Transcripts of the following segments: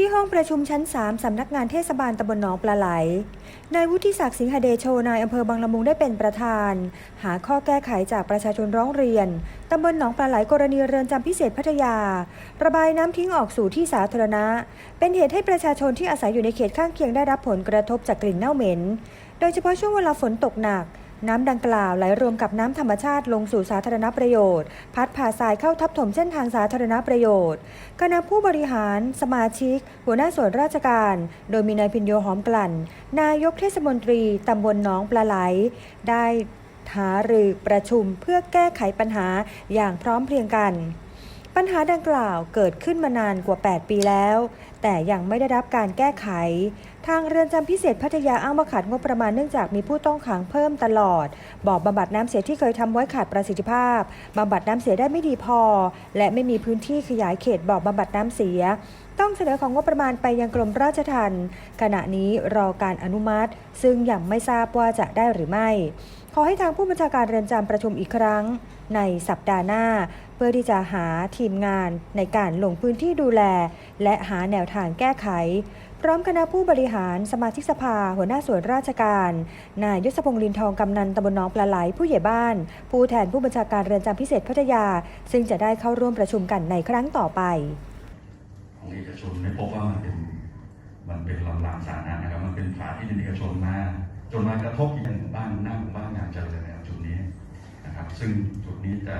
ที่ห้องประชุมชั้น 3 สำนักงานเทศบาลตำบลหนองปลาไหล นายวุฒิศักดิ์สิงหเดโชนายอำเภอบางละมุงได้เป็นประธาน หาข้อแก้ไขจากประชาชนร้องเรียนตำบลหนองปลาไหลกรณีเรือนจำพิเศษพัทยา ระบายน้ำทิ้งออกสู่ที่สาธารณะ เป็นเหตุให้ประชาชนที่อาศัยอยู่ในเขตข้างเคียงได้รับผลกระทบจากกลิ่นเน่าเหม็น โดยเฉพาะช่วงเวลาฝนตกหนัก น้ำดังกล่าวไหลรวมกับน้ำธรรมชาติลงสู่สาธารณประโยชน์ พัดผ่าทรายเข้าทับถมเส้นทางสาธารณประโยชน์ คณะผู้บริหาร สมาชิก หัวหน้าส่วนราชการ โดยมีนายพินโยหอมกลั่น นายกเทศมนตรีตำบลหนองปลาไหล ได้หารือประชุมเพื่อแก้ไขปัญหาอย่างพร้อมเพรียงกัน ปัญหาดังกล่าวเกิดขึ้นมานานกว่า 8 ปีแล้ว แต่ยังไม่ได้รับการแก้ไข ทางเรือนจำพิเศษพัทยาอ้างว่าขาดงบประมาณเนื่องจากมีผู้ต้องขังเพิ่มตลอดบ่อบำบัดน้ำเสียที่เคยทำไว้ขาดประสิทธิภาพบำบัดน้ำเสียได้ไม่ดีพอ และไม่มีพื้นที่ขยายเขตบ่อบำบัดน้ำเสีย ต้องเสนอของงบประมาณไปยังกรมราชทัณฑ์ขณะนี้รอการอนุมัติ ซึ่งยังไม่ทราบว่าจะได้หรือไม่ ขอให้ทางผู้บัญชาการเรือนจำประชุมอีกครั้ง ในสัปดาห์หน้า เพื่อที่จะหาทีมงานในการลงพื้นที่ดูแล และหาแนวทางแก้ไข พร้อมคณะผู้บริหารสมาชิกสภา หัวหน้าส่วนราชการ นายยศพงษ์ลินทองกำนันตำบลหนองปลาไหลผู้ใหญ่บ้าน ผู้แทนผู้บัญชาการเรือนจำพิเศษพัทยา ซึ่งจะได้เข้าร่วมประชุมกันในครั้งต่อไปของเอกชนไม่พบว่ามันเป็นมันเป็นลำรางสาธารณะนะครับมันเป็นฝาที่เป็นเอกชนมาจนมากระทบที่หมู่บ้านหน้าหมู่บ้านงานเจริญนจุดนี้นะครับ ซึ่งจุดนี้จะ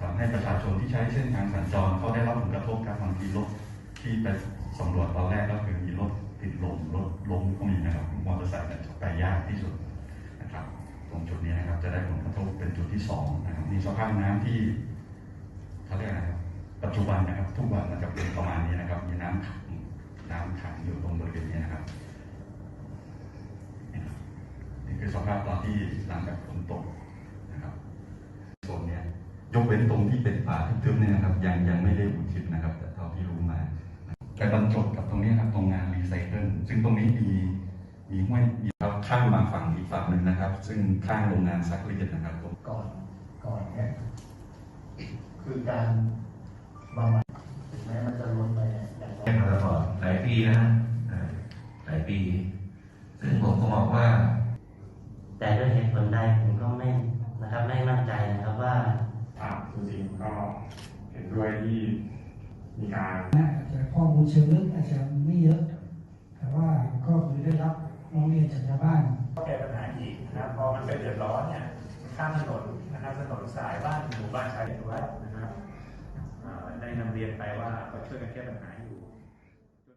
ทำให้ประชาชนที่ใช้เส้นทางสัญจรเขาได้รับผลกระทบการบางทีรถที่ไปสำรวจตอนแรกก็คือมีรถติดลมรถล้มก็มีนะครับมอเตอร์ไซค์ไปยากที่สุดนะครับตรงจุดนี้นะครับจะได้ผลกระทบเป็นจุดที่สองนะครับมีสภาพน้ำที่เขาเรียกอะไรครับปัจจุบันนะครับ ทุกวันมันจะเป็นประมาณนี้นะครับ มีน้ำขังน้ำขังอยู่ตรงบริเวณนี้นะครับนี่ครับนี่คือสภาพตอนที่หลังจากฝนตกนะครับโซนเนี้ ยยกเว้นตรงที่เป็นป่าทึบๆเนี่ยนะครับยังยังไม่ได้อุทิศนะครับแต่เท่าที่รู้มาไปบรรจบกับตรงนี้ครับตรงงานรีไซเคิลซึ่งตรงนี้มีมีห้วยมีข้ามมาฝั่งอีกฝั่งหนึ่งนะครับ ซึ่งข้างโรงงานซักรีดนะครับตรงก่อนก่อนเนี่ยคือการบำบัดถึงแม้มันจะล้นไปเนี่ยแต่แก้มาตลอดหลายปีนะเออหลายปี ซึ่งผมก็มองว่า แต่ด้วยเหตุผลใดผมก็ไม่นะครับไม่มั่นใจนะครับว่า ครับจริงๆก็เห็นด้วย ที่มีการอาจจะข้อมูลเชิงลึกอาจจะไม่เยอะ แต่ว่าก็คือได้รับร้องเรียนจากชาวบ้านแก้ปัญหาอีกนะครับพอมันเป็นเดือดร้อนเนี่ยข้ามถนนนะครับถนนสายบ้านหมู่บ้านชายแดนไว้นะครับเอ่อได้นำเรียนไปว่าก็ช่วยกันแก้ปัญหาอยู่